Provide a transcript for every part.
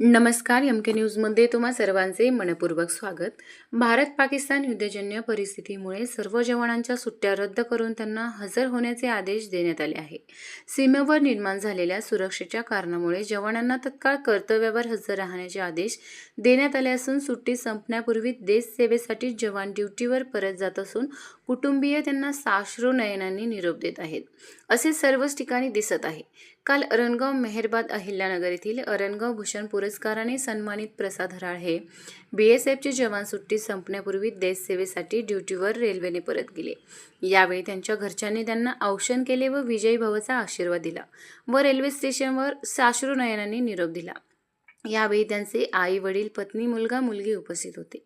नमस्कार एम के न्यूजमध्ये तुम्हा सर्वांचे मनपूर्वक स्वागत. भारत पाकिस्तान युद्धजन्य परिस्थितीमुळे सर्व जवानांच्या सुट्ट्या रद्द करून त्यांना हजर होण्याचे आदेश देण्यात आले आहे. सीमेवर निर्माण झालेल्या सुरक्षेच्या कारणामुळे जवानांना तत्काळ कर्तव्यावर हजर राहण्याचे आदेश देण्यात आले असून सुट्टी संपण्यापूर्वी देश सेवेसाठी जवान ड्युटीवर परत जात असून कुटुंबीय त्यांना साश्रू नयनांनी निरोप देत आहेत. असे सर्वच ठिकाणी दिसत आहे. काल अरणगाव मेहरबाद अहिल्यानगर येथील अरणगाव भूषणपूर पुरस्काराने सन्मानित प्रसाद हराळ हे बी एस एफचे जवान सुट्टी संपण्यापूर्वी देशसेवेसाठी ड्युटीवर रेल्वेने परत गेले. यावेळी त्यांच्या घरच्यांनी त्यांना औक्षण केले व विजयी भावाचा आशीर्वाद दिला व रेल्वे स्टेशनवर साश्रू नयनांनी निरोप दिला. यावेळी त्यांचे आई वडील पत्नी मुलगा मुलगी उपस्थित होते.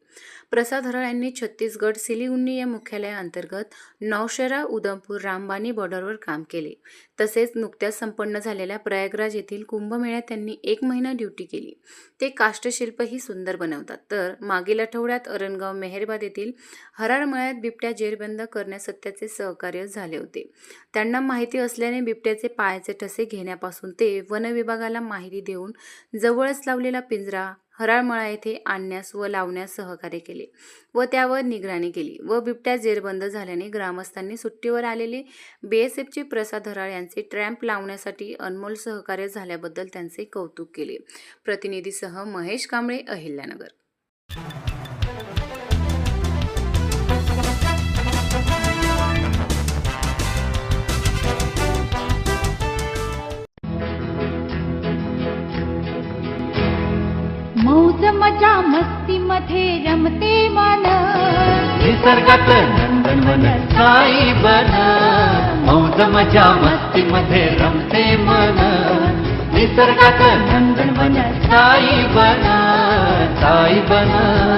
प्रसाद हराळ यांनी छत्तीसगड सिलिगुन्नी या मुख्यालयाअंतर्गत नौशेरा उधमपूर रामबानी बॉर्डरवर काम केले. तसेच नुकत्याच संपन्न झालेल्या प्रयागराज येथील कुंभमेळ्यात त्यांनी एक महिना ड्युटी केली. ते काष्टशिल्पही सुंदर बनवतात. तर मागील आठवड्यात अरणगाव मेहरबाद येथील हराळ मळ्यात बिबट्या जेरबंद करण्यास सत्याचे सहकार्य झाले होते. त्यांना माहिती असल्याने बिबट्याचे पायाचे ठसे घेण्यापासून ते वनविभागाला माहिती देऊन जवळच लावलेला पिंजरा हराळमळा येथे आणण्यास व लावण्यास सहकार्य केले व त्यावर निगराणी केली व बिबट्या जेरबंद झाल्याने ग्रामस्थांनी सुट्टीवर आलेले बीएसएफचे प्रसाद हराळ यांचे ट्रॅम्प लावण्यासाठी अनमोल सहकार्य झाल्याबद्दल त्यांचे कौतुक केले. प्रतिनिधीसह महेश कांबळे अहिल्यानगर. मौज मजा मस्ती मध्ये रमते मन। निसर्गात नंदनवन साई बन। मौज मजा मस्ती मध्ये रमते मन। निसर्गात नंदनवन साई बन। साई बन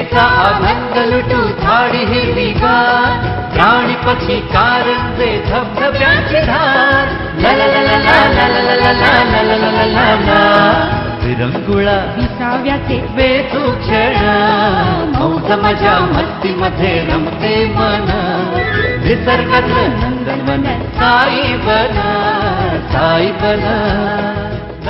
सुटीचा आनंद लुटू झाडी हिरवी गार प्राणी पक्षी कारंजे धबधब्याची धार ला ला ला ला ला ला ला ला ला ला ला ला विरंगुळा विसाव्याचे वेचू क्षण मौज मजा मस्ती मध्ये रमते मन निसर्गातलं नंदनवन साई बन साई बन